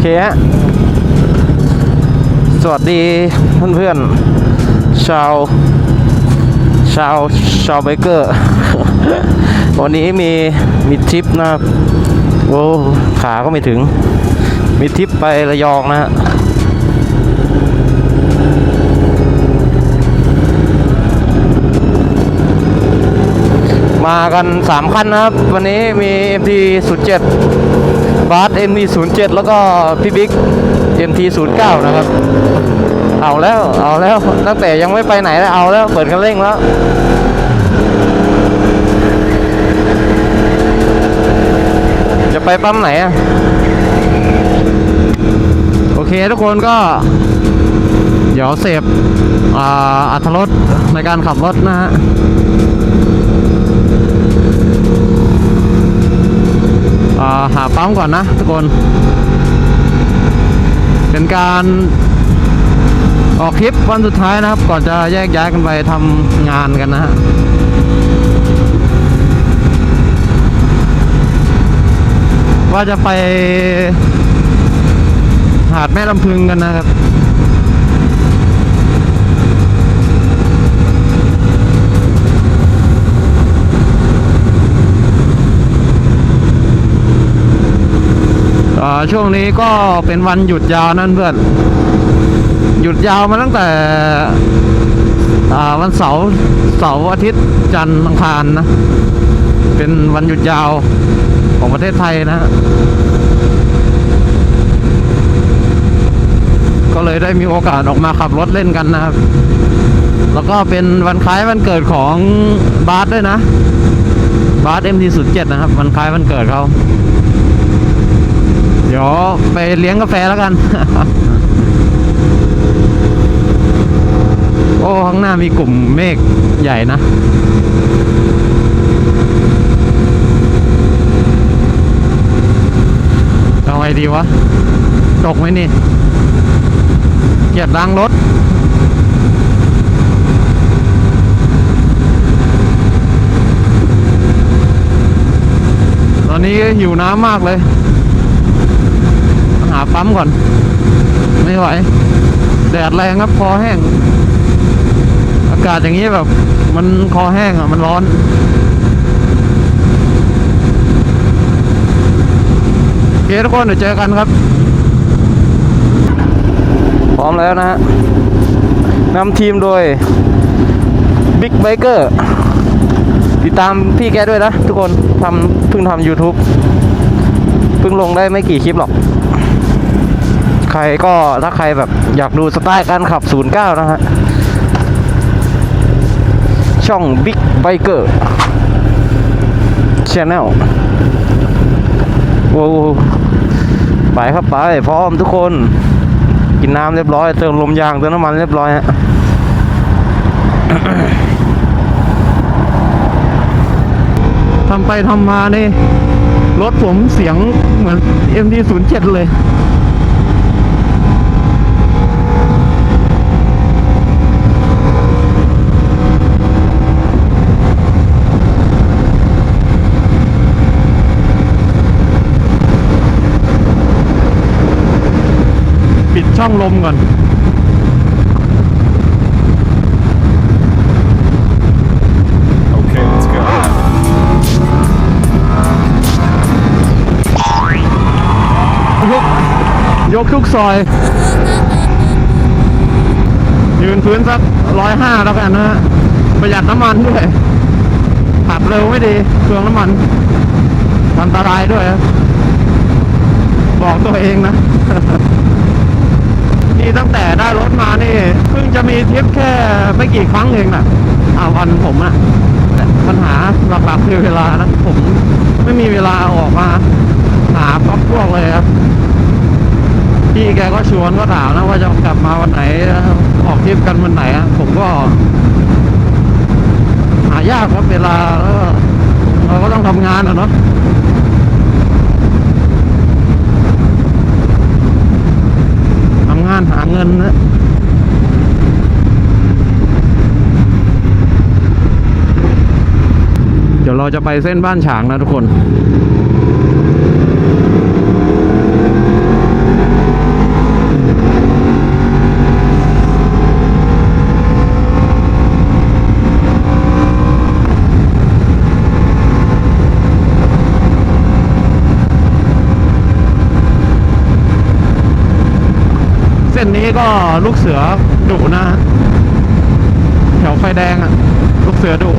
เคฮะ สวัสดีเพื่อนๆ ชาว ชาว ชาวไบเกอร์ วันนี้มี มีทริปนะครับ โอ้ขาก็ไม่ถึง มีทริปไประยองนะฮะมากัน 3 คันนะครับ วันนี้มี MT 07 บาส MT 07 แล้วก็พี่บิ๊ก MT 09 นะครับ เอาแล้ว เอาแล้ว ตั้งแต่ยังไม่ไปไหนแล้ว เอาแล้ว เปิดคันเร่งแล้วจะไปปั๊มไหนอะ โอเคทุกคนก็ เดี๋ยวเสพอัธรสในการขับรถนะฮะ หาปั๊มก่อนนะทุกคน เป็นการออกคลิปวันสุดท้ายนะครับ ก่อนจะแยกย้ายกันไปทำงานกันนะฮะว่าจะไปหาดแม่ลำพึงกันนะครับ ช่วงนี้ก็เป็นวันหยุดยาวนั่นเพื่อน หยุดยาวมาตั้งแต่วันเสาร์เสาร์อาทิตย์จันทร์อังคารนะ เป็นวันหยุดยาวของประเทศไทยนะ ก็เลยได้มีโอกาสออกมาขับรถเล่นกันนะครับ แล้วก็เป็นวันคล้ายวันเกิดของบาสด้วยนะ บาส MT07 นะครับ วันคล้ายวันเกิดเขา เดี๋ยวไปเลี้ยงกาแฟแล้วกัน โอ้ข้างหน้ามีกลุ่มเมฆใหญ่นะเอาไงดีวะ ตกไหมนี่ เกียดล้างรถตอนนี้หิวน้ำมากเลยาปั๊มก่อน ไม่ไหว แดดแรงครับคอแห้ง อากาศอย่างนี้แบบ มันคอแห้งอะ มันร้อนโอเคทุกคนเดี๋ยวเจอกันครับ พร้อมแล้วนะฮะนำทีมโดย Big Biker ติดตามพี่แกด้วยนะ ทุกคนทำเพิ่งทำ YouTube เพิ่งลงได้ไม่กี่คลิปหรอก ใครก็ถ้าใครแบบอยากดูสไตล์การขับ 09 นะฮะ ช่อง Big Biker Channel โว้วไปครับไปพร้อมทุกคน กินน้ำเรียบร้อย เติมลมยางเติมน้ำมันเรียบร้อยฮะทำไปทำมานี่ รถผมเสียงเหมือน MD07 เลย ช่องลมก่อน Okay, let's go. ยกยกทุกซอย ยืนพื้นสักร้อยห้าแล้วกันนะฮะประหยัดน้ำมันด้วยขับเร็วไม่ดีเครื่องน้ำมันอันตรายด้วยครับบอกตัวเองนะ นี่ตั้งแต่ได้รถมานี่เพิ่งจะมีทริปแค่ไม่กี่ครั้งเองนะอ่าวันผมอะแต่ปัญหาหลักๆคือเวลานะผมไม่มีเวลาออกมา หาพักพวกเลยครับพี่แกก็ชวนก็ถามนะว่าจะกลับมาวันไหน ออกทริปกันวันไหนอะผมก็ หายากครับเวลาแล้วเราก็ต้องทำงานอะเนาะทำงานหาเงินนะเดี๋ยวเราจะไปเส้นบ้านฉางนะทุกคน นี้ก็ลูกเสือดุนะฮะแถวไฟแดงอะลูกเสือดุ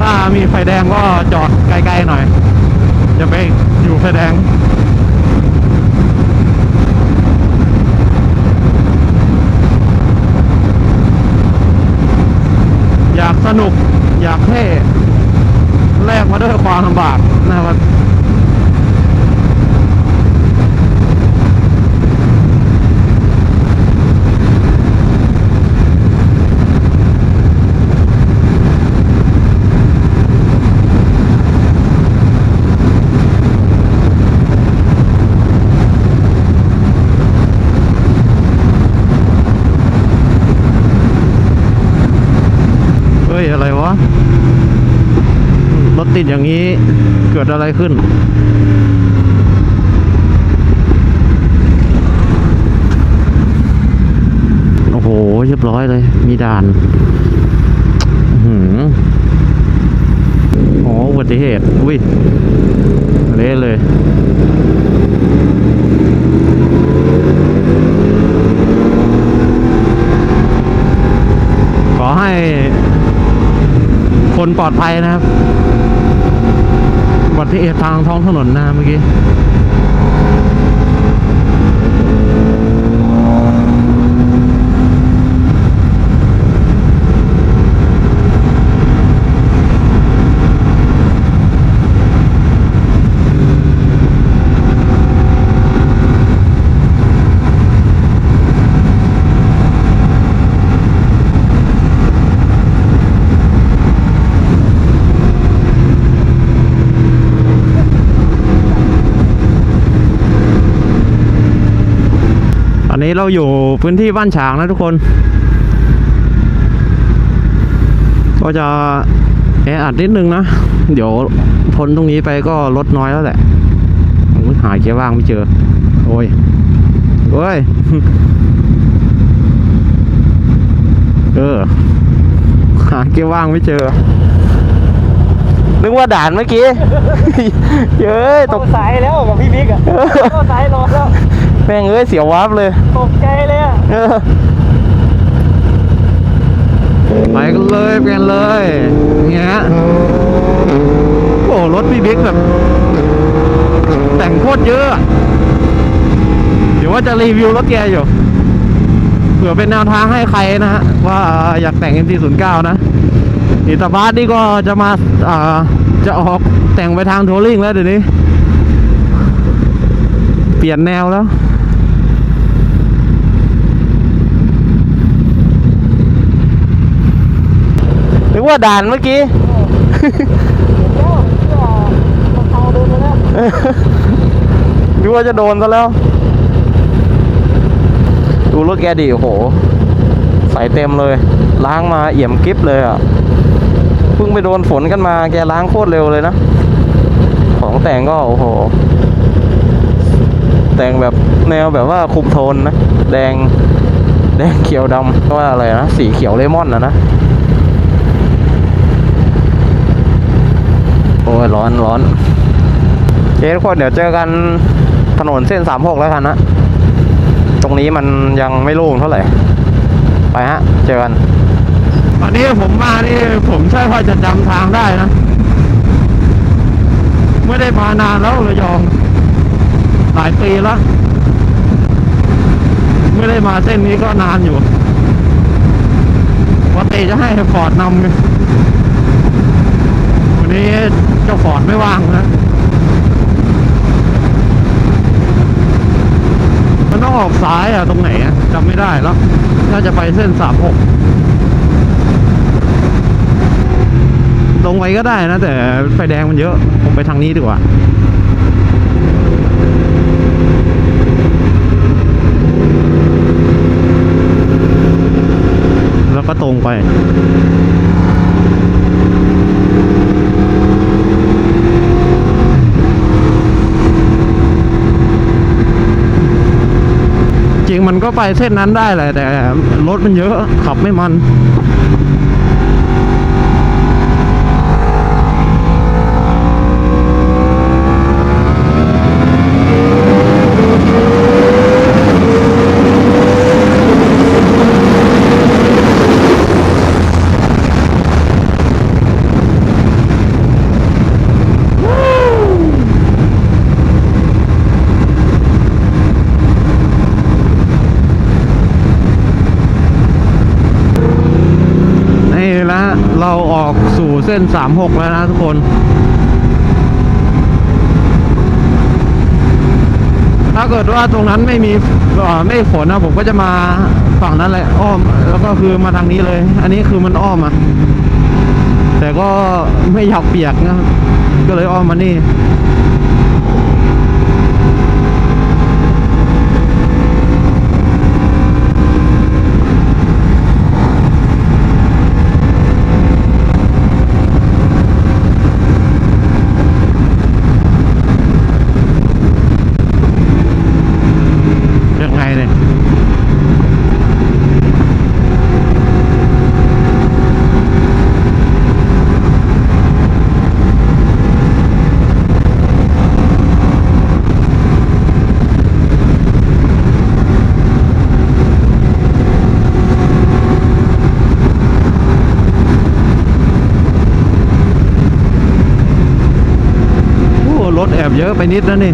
ถ้ามีไฟแดงก็จอดไกลๆหน่อยอย่าไปอยู่ไฟแดงอยากสนุกอยากเท่แลกมาด้วยความลำบากนะครับ เฮ้ย อะไรวะ รถ ติดอย่างนี้เกิดอะไรขึ้น โอ้โหเรียบร้อยเลย มีด่านหืออ๋ออุบัติเหตุอุ้ยเละเลยขอให้คนปลอดภัยนะครับ ที่เหตุทางท้องถนนนะเมื่อกี้ นนี้เราอยู่พื้นที่บ้านฉางนะทุกคน ก็จะแออัดนิดนึงนะ เดี๋ยวพ้นตรงนี้ไปก็ลดน้อยแล้วแหละอุ๊ยหาเกียร์ว่างไม่เจอ โอ้ย โอ้ย เออ หาเกียร์ว่างไม่เจอ นึกว่าด่านเมื่อกี้ เย้ยตตกกสายแล้วกับพี่บิ๊กอะเข้าสายรอแล้ว แม่งเอ้ยเสียววับเลยตกใจเลยอะเออไปกันเลยเปลี่ยนเลยอย่างเงี้ยโอ้รถพี่บิ๊กแบบ แต่งโคตรเยอะอะ เดี๋ยวว่าจะรีวิวรถแกอยู่เผื่อเป็นแนวทางให้ใครนะฮะ ว่าอยากแต่ง MT09 นะอิตาบาสนี่ก็จะมาอ่าจะออกแต่งไปทางทัวริงแล้วเดี๋ยวนี้ เปลี่ยนแนวแล้ว กว่าด่านเมื่อกี้แล้วเสื้อรองเท้าเดินไปแล้วนึกว่าจะโดนซะแล้ว ดูรถแกดิโอ้โห ใส่เต็มเลย ล้างมาเอี่ยมกริบเลยอะ เพิ่งไปโดนฝนกันมาแกล้างโคตรเร็วเลยนะ ของแต่งก็โอ้โห แต่งแบบแนวแบบว่าคุมโทนนะ แดง แดงเขียวดำว่าอะไรนะ สีเขียวเลมอนนะนะ โอ้ ยร้อนร้อนโอเคทุกคนเดี๋ยวเจอกันถนนเส้นสามหกแล้วกันนะ ตรงนี้มันยังไม่โล่งเท่าไหร่ ไปฮะ เจอกัน ตอนนี้ผมมานี่ผมใช่พอจะจำทางได้นะ ไม่ได้มานานแล้วระยอง หลายปีแล้ว ไม่ได้มาเส้นนี้ก็นานอยู่ปกติจะให้ฟอร์ดนำวันนี้ เจ้าฟอร์ดไม่ว่างนะมันต้องออกซ้ายอะตรงไหนอะจำไม่ได้แล้ว น่าจะไปเส้นสามหกตรงไปก็ได้นะ แต่ไฟแดงมันเยอะ ผมไปทางนี้ดีกว่าแล้วก็ตรงไป จริงมัน ก็ไปเส้นนั้นได้แหละแต่รถมันเยอะขับไม่มัน ส้นสามหกแล้วนะทุกคน ถ้าเกิดว่าตรงนั้นไม่มีอ่อไม่ฝนนะผมก็จะมาฝั่งนั้นเลยอ้อม แล้วก็คือมาทางนี้เลย อันนี้คือมันอ้อมอะแต่ก็ไม่อยากเปียกนะก็เลยอ้อมมานี่ ยังไงเนี่ย โอ้รถแอบ เยอะไปนิดนะนี่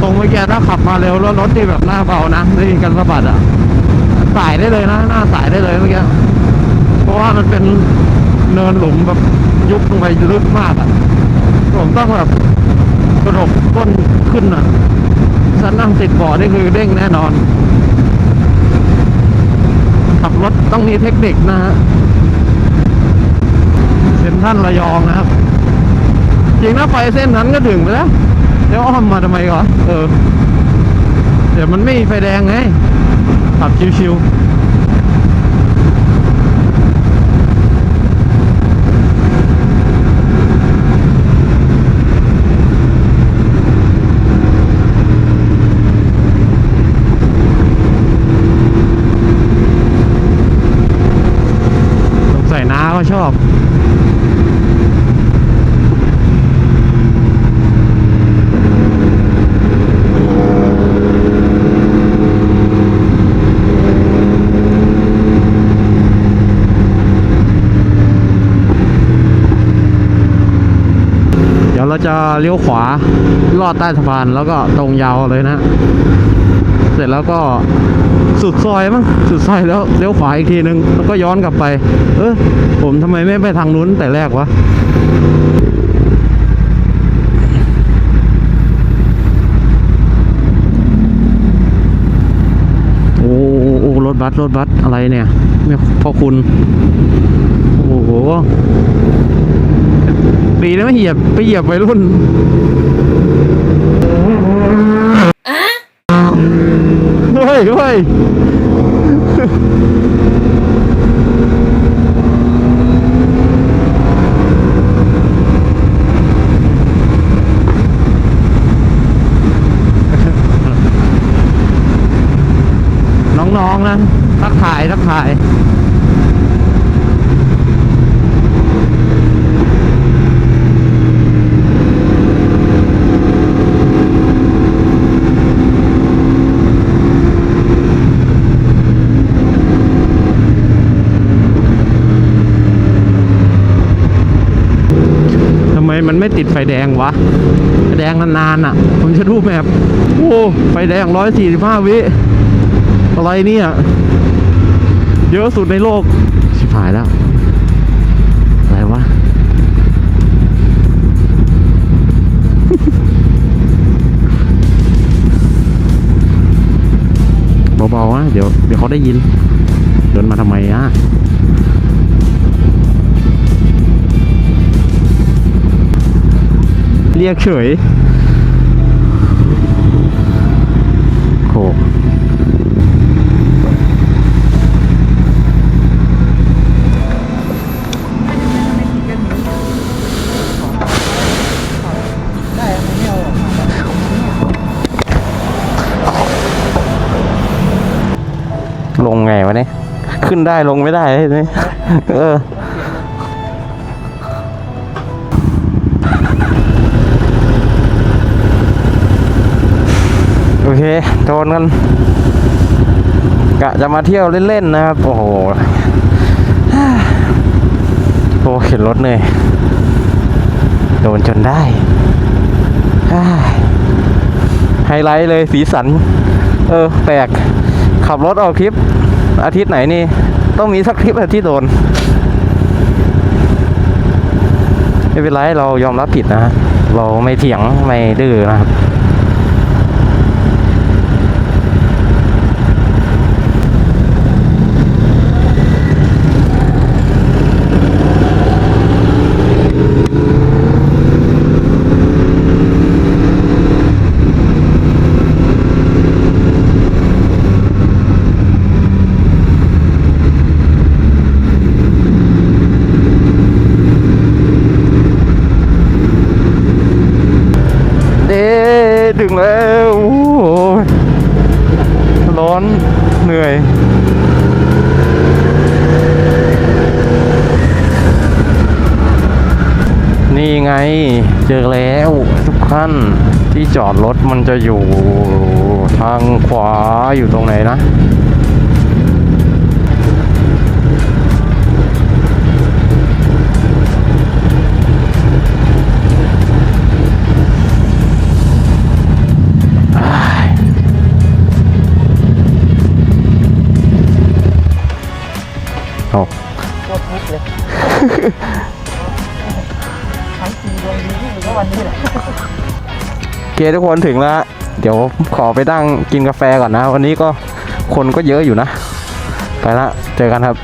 ตรงเมื่อกี้ถ้าขับมาเร็วแล้วรถที่แบบหน้าเบานะได้ยินกันสะบัดอะ สายได้เลยนะ หน้าสายได้เลยเมื่อกี้เพราะว่ามันเป็นเนินหลุมแบบยุบลงไปลึกมากอะผมต้องแบบกระดกก้นขึ้นอะถ้านั่งติดเบาะนี่คือเด้งแน่นอน ขับรถต้องมีเทคนิคนะฮะเป็นท่านระยองนะครับ จริงนะไปเส้นนั้นก็ถึงไปแล้ว เดี๋ยวอ้อมมาทำไมก่อนเออ เดี๋ยวมันไม่มีไฟแดงไงขับชิวๆสงสัยน้าก็ชอบ เดี๋ยว เราจะเลี้ยวขวาลอดใต้สะพานแล้วก็ตรงยาวเลยนะ เสร็จแล้วก็สุดซอยมั้งสุดซอยแล้วเลี้ยวขวาอีกทีนึงแล้วก็ย้อนกลับไป เออผมทำไมไม่ไปทางนู้นแต่แรกวะโอ้โอ้โอ้รถบัสรถบัสอะไรเนี่ยไม่พอคุณ โอ้โห ดีนะไม่เหยียบไปเหยียบวัยรุ่นเฮ้ยเฮ้ยน้องๆนะทักทายทักทาย ติดไฟแดงวะแดงนานๆอะ ผมจะรูปแมพโอ้ไฟแดงร้อยสี่สิบห้าวิอะไรเนี่ย เยอะสุดในโลก ชิบหายแล้ว อะไรวะ เบาๆนะเดี๋ยวเดี๋ยวเขาได้ยินเดินมาทำไมอะ เรียกเฉยโหลงไงวะเนี่ย ขึ้นได้ลงไม่ได้เลยเนี่ยเออ เคโดนกันกะจะมาเที่ยวเล่นๆนะครับ โอ้โหโอ้เข็นรถเหนื่อยโดนจนได้ ไฮไลท์เลยสีสัน เออ แปลก ขับรถออกทริป อาทิตย์ไหนนี่ ต้องมีสักทริปอะที่โดน ไม่เป็นไรเรายอมรับผิดนะฮะเราไม่เถียง ไม่ดื้อนะครับ เด้ถึงแล้วโอ้โหร้อนเหนื่อย นี่ไง เจอแล้วทุกท่านที่จอดรถมันจะอยู่ทางขวาอยู่ตรงไหนนะ ทุกคนถึงแล้ว เดี๋ยวขอไปตั้งกินกาแฟก่อนนะ วันนี้ก็คนก็เยอะอยู่นะ ไปละ เจอกันครับ